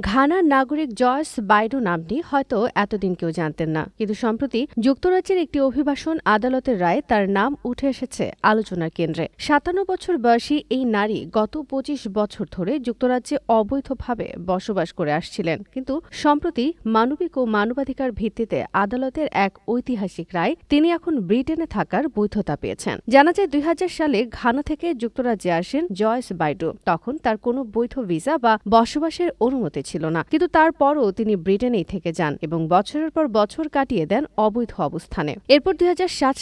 ঘানার নাগরিক joys Baidu নামটি হয়তো এতদিন কেউ জানতেন না। কিন্তু সম্প্রতি যুক্তরাজ্যের একটি অভিবাসন আদালতের রায় তার নাম উঠে এসেছে আলোচনার কেন্দ্রে। সাতান্ন বছর বয়সী এই নারী গত পঁচিশ বছর ধরে যুক্তরাজ্যে অবৈধভাবে বসবাস করে আসছিলেন। কিন্তু সম্প্রতি মানবিক ও মানবাধিকার ভিত্তিতে আদালতের এক ঐতিহাসিক রায় তিনি এখন ব্রিটেনে থাকার বৈধতা পেয়েছেন। জানা যায় দুই হাজার সালে ঘানা থেকে যুক্তরাজ্যে আসেন জয়েস বাইডু। তখন তার কোনো বৈধ ভিসা বা বসবাসের অনুমতি ছিল না। কিন্তু তারপরও তিনি ব্রিটেনেই থেকে যান এবং বছরের পর বছর কাটিয়ে দেন অবৈধ অবস্থানে। এরপর দুই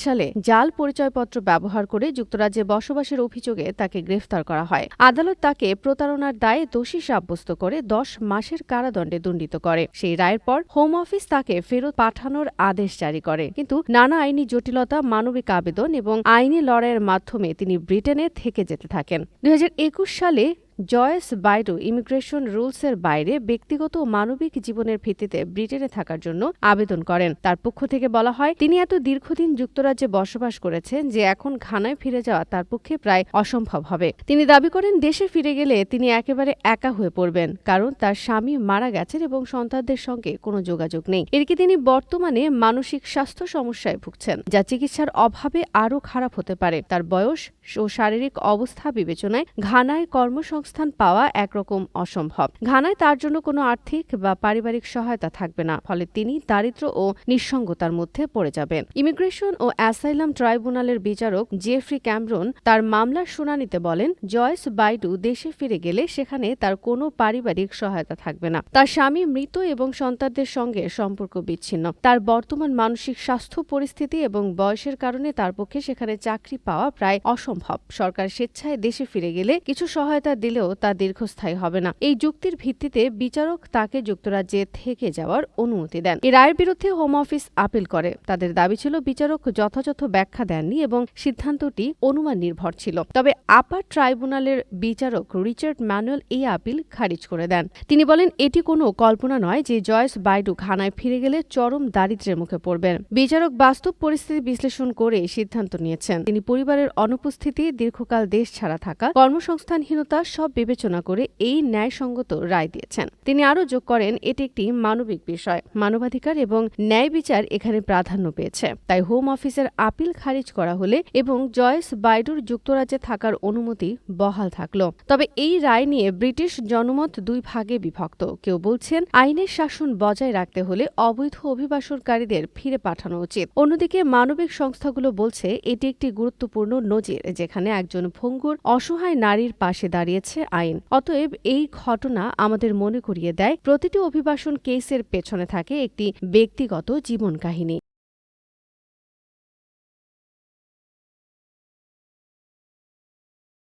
সালে জাল পরিচয়পত্র ব্যবহার করে যুক্তরাজ্যে বসবাসের অভিযোগে তাকে গ্রেফতার করা হয়। আদালত তাকে প্রতারণার দায়ে দোষী সাব্যস্ত করে দশ মাসের কারাদণ্ডে দণ্ডিত করে। সেই রায়ের পর হোম অফিস তাকে ফেরত পাঠানোর আদেশ জারি করে। কিন্তু নানা আইনি জটিলতা, মানবিক আবেদন এবং আইনি লড়াইয়ের মাধ্যমে তিনি ব্রিটেনে থেকে যেতে থাকেন। দুই হাজার একুশ সালে জয়েস বাইডু ইমিগ্রেশন রুলসের বাইরে ব্যক্তিগত ও মানবিক জীবনের ভিত্তিতে ব্রিটেনে থাকার জন্য আবেদন করেন। তার পক্ষ থেকে বলা হয়, তিনি এত দীর্ঘদিন যুক্তরাজ্যে বসবাস করেছেন যে এখন ঘানায় ফিরে যাওয়া তার পক্ষে প্রায় অসম্ভব হবে। তিনি দাবি করেন, দেশে ফিরে গেলে তিনি একেবারে একা হয়ে পড়বেন, কারণ তার স্বামী মারা গেছেন এবং সন্তানদের সঙ্গে কোনো যোগাযোগ নেই। এদিকে তিনি বর্তমানে মানসিক স্বাস্থ্য সমস্যায় ভুগছেন, যা চিকিৎসার অভাবে আরও খারাপ হতে পারে। তার বয়স ও শারীরিক অবস্থা বিবেচনায় ঘানায় কর্মসংস্থান পাওয়া একরকম অসম্ভব। ঘানায় তার জন্য কোনো আর্থিক বা পারিবারিক সহায়তা থাকবে না, ফলে তিনি দারিদ্র ও নিঃসঙ্গতার মধ্যে পড়ে যাবেন। ইমিগ্রেশন ও অ্যাসাইলাম ট্রাইব্যুনালের বিচারক জেফ্রি ক্যামরন তার মামলার শুনানিতে বলেন, জয়েস বাইডু দেশে ফিরে গেলে সেখানে তার কোনো পারিবারিক সহায়তা থাকবে না। তার স্বামী মৃত এবং সন্তানদের সঙ্গে সম্পর্ক বিচ্ছিন্ন। তার বর্তমান মানসিক স্বাস্থ্য পরিস্থিতি এবং বয়সের কারণে তার পক্ষে সেখানে চাকরি পাওয়া প্রায় অসম্ভব। সরকার স্বেচ্ছায় দেশে ফিরে গেলে কিছু সহায়তা দিলেও তা দীর্ঘস্থায়ী হবে না। এই যুক্তির ভিত্তিতে বিচারক তাকে যুক্তরাজ্যে থেকে যাওয়ার অনুমতি দেন। এই রায়ের বিরুদ্ধে হোম অফিস আপিল করে। তাদের দাবি ছিল, বিচারক যথাযথ ব্যাখ্যা দেননি এবং সিদ্ধান্তটি অনুমান নির্ভর ছিল। তবে আপার ট্রাইব্যুনালের বিচারক রিচার্ড ম্যানুয়েল এই আপিল খারিজ করে দেন। তিনি বলেন, এটি কোনো কল্পনা নয় যে জয়েস বাইডু ঘানায় ফিরে গেলে চরম দারিদ্র্যের মুখে পড়বেন। বিচারক বাস্তব পরিস্থিতি বিশ্লেষণ করে সিদ্ধান্ত নিয়েছেন। তিনি পরিবারের অনুপস্থিতি, দীর্ঘকাল দেশ ছাড়া থাকা, কর্মসংস্থানহীনতা সব বিবেচনা করে এই ন্যায়সঙ্গত রায় দিয়েছেন। তিনি আরও যোগ করেন, এটি একটি মানবিক বিষয়। মানবাধিকার এবং ন্যায় বিচার এখানে প্রাধান্য পেয়েছে। তাই হোম অফিসের আপিল খারিজ করা হলে এবং জয়েস বাইডুর যুক্তরাজ্যে থাকার অনুমতি বহাল থাকল। তবে এই রায় নিয়ে ব্রিটিশ জনমত দুই ভাগে বিভক্ত। কেউ বলছেন, আইনের শাসন বজায় রাখতে হলে অবৈধ অভিবাসনকারীদের ফিরে পাঠানো উচিত। অন্যদিকে মানবিক সংস্থাগুলো বলছে, এটি একটি গুরুত্বপূর্ণ নজির, যেখানে একজন ভঙ্গুর অসহায় নারীর পাশে দাঁড়িয়েছে। আইন। অতএব এই ঘটনা আমাদের মনে করিয়ে দেয়, প্রতিটি অভিবাসন কেসের পেছনে থাকে একটি ব্যক্তিগত জীবন কাহিনী।